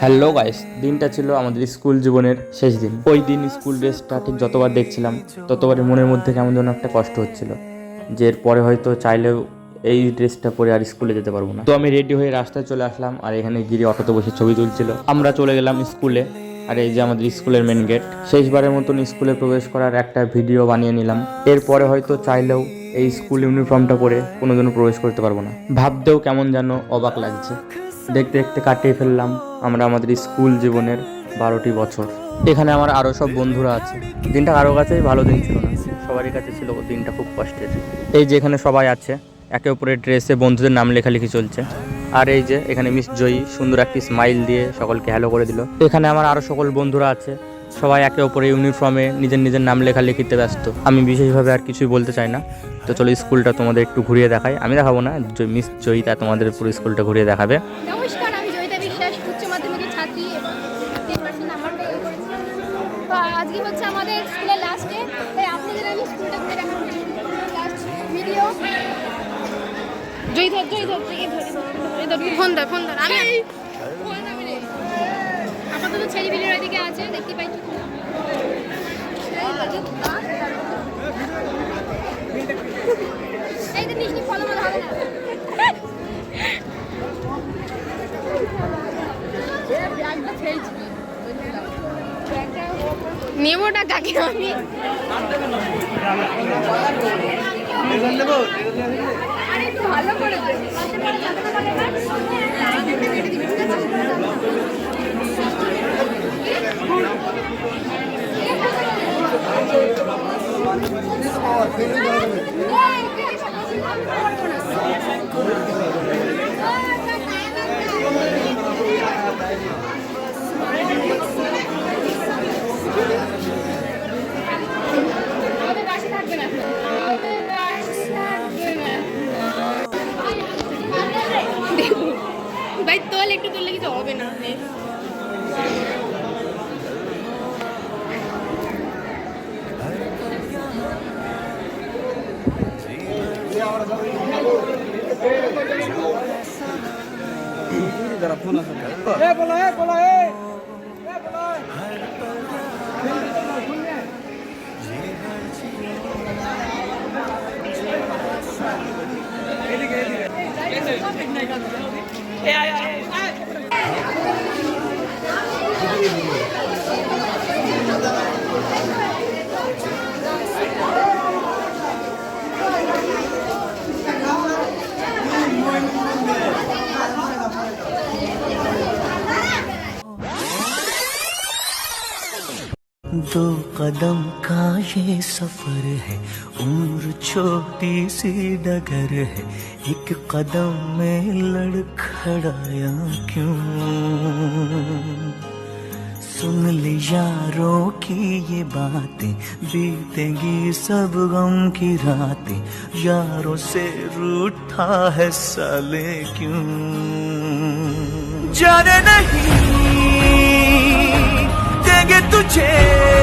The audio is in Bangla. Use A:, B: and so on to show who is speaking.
A: হ্যালো গাইস দিনটা ছিল আমাদের স্কুল জীবনের শেষ দিন। ওই দিন স্কুল ড্রেসটা ঠিক যতবার দেখছিলাম ততবার মনের মধ্যে কেমন যেন একটা কষ্ট হচ্ছিল। যে এরপরে হয়তো চাইলেও এই ড্রেসটা পরে আর স্কুলে যেতে পারব না। তো আমি রেডি হয়ে রাস্তায় চলে আসলাম আর এখানে গিরি অটোতে বসে ছবি তুলছিল। আমরা চলে গেলাম স্কুলে। আর এই যে আমাদের স্কুলের মেন গেট শেষবারের মতন স্কুলে প্রবেশ করার একটা ভিডিও বানিয়ে নিলাম। এরপরে হয়তো চাইলেও এই স্কুল ইউনিফর্মটা পরে কোনোদিনও প্রবেশ করতে পারব না। ভাবতেও কেমন যেন অবাক লাগছে। দেখতে দেখতে কাটিয়ে ফেললাম আমরা আমাদের স্কুল জীবনের বারোটি বছর। এখানে আমার আরও সব বন্ধুরা আছে। দিনটা কারও কাছেই ভালো দিন ছিল না। সবারই কাছে ছিল, দিনটা খুব কষ্টের। এই যে এখানে সবাই আছে একে অপরের ড্রেসে বন্ধুদের নাম লেখালেখি চলছে। আর এই যে, এখানে মিস জয়ী সুন্দর একটি স্মাইল দিয়ে সকলকে হ্যালো করে দিল। এখানে আমার আরও সকল বন্ধুরা আছে, সবাই একে অপরে ইউনিফর্মে নিজের নিজের নাম লেখালেখিতে ব্যস্ত। আমি বিশেষভাবে আর কিছুই বলতে চাই না। তো চলো স্কুলটা তোমাদের একটু ঘুরিয়ে দেখাই। আমি দেখাবো না মিস জয়িতা তোমাদের পুরো স্কুলটা ঘুরিয়ে দেখাবে।
B: আমাদের স্কুলের লাস্ট ডে তাই আপনাদের আমি স্কুলটা ঘুরে দেখাবো। লাস্ট ভিডিও জয় ধর জয় ধর জয় ধর জয় ধর ফোন ধর ফোন ধর আমি ফোন আমি রে। আপাতত ছেলে বিলের ওইদিকে আছে দেখতে পাইছি এই তো মিষ্টি ফলো হবে না। নেবোটা কাকে আমি? ভালো করে দে। পাশে কিছু হবে না
C: दो कदम का ये सफ़र है। उम्र छोटी सी डगर है। एक कदम में लड़खड़ाया क्यों? सुन ले यारों की ये बातें। बीतेंगी सब गम की रातें। यारों से रूठा है साले क्यों? जाने नहीं। देंगे तुझे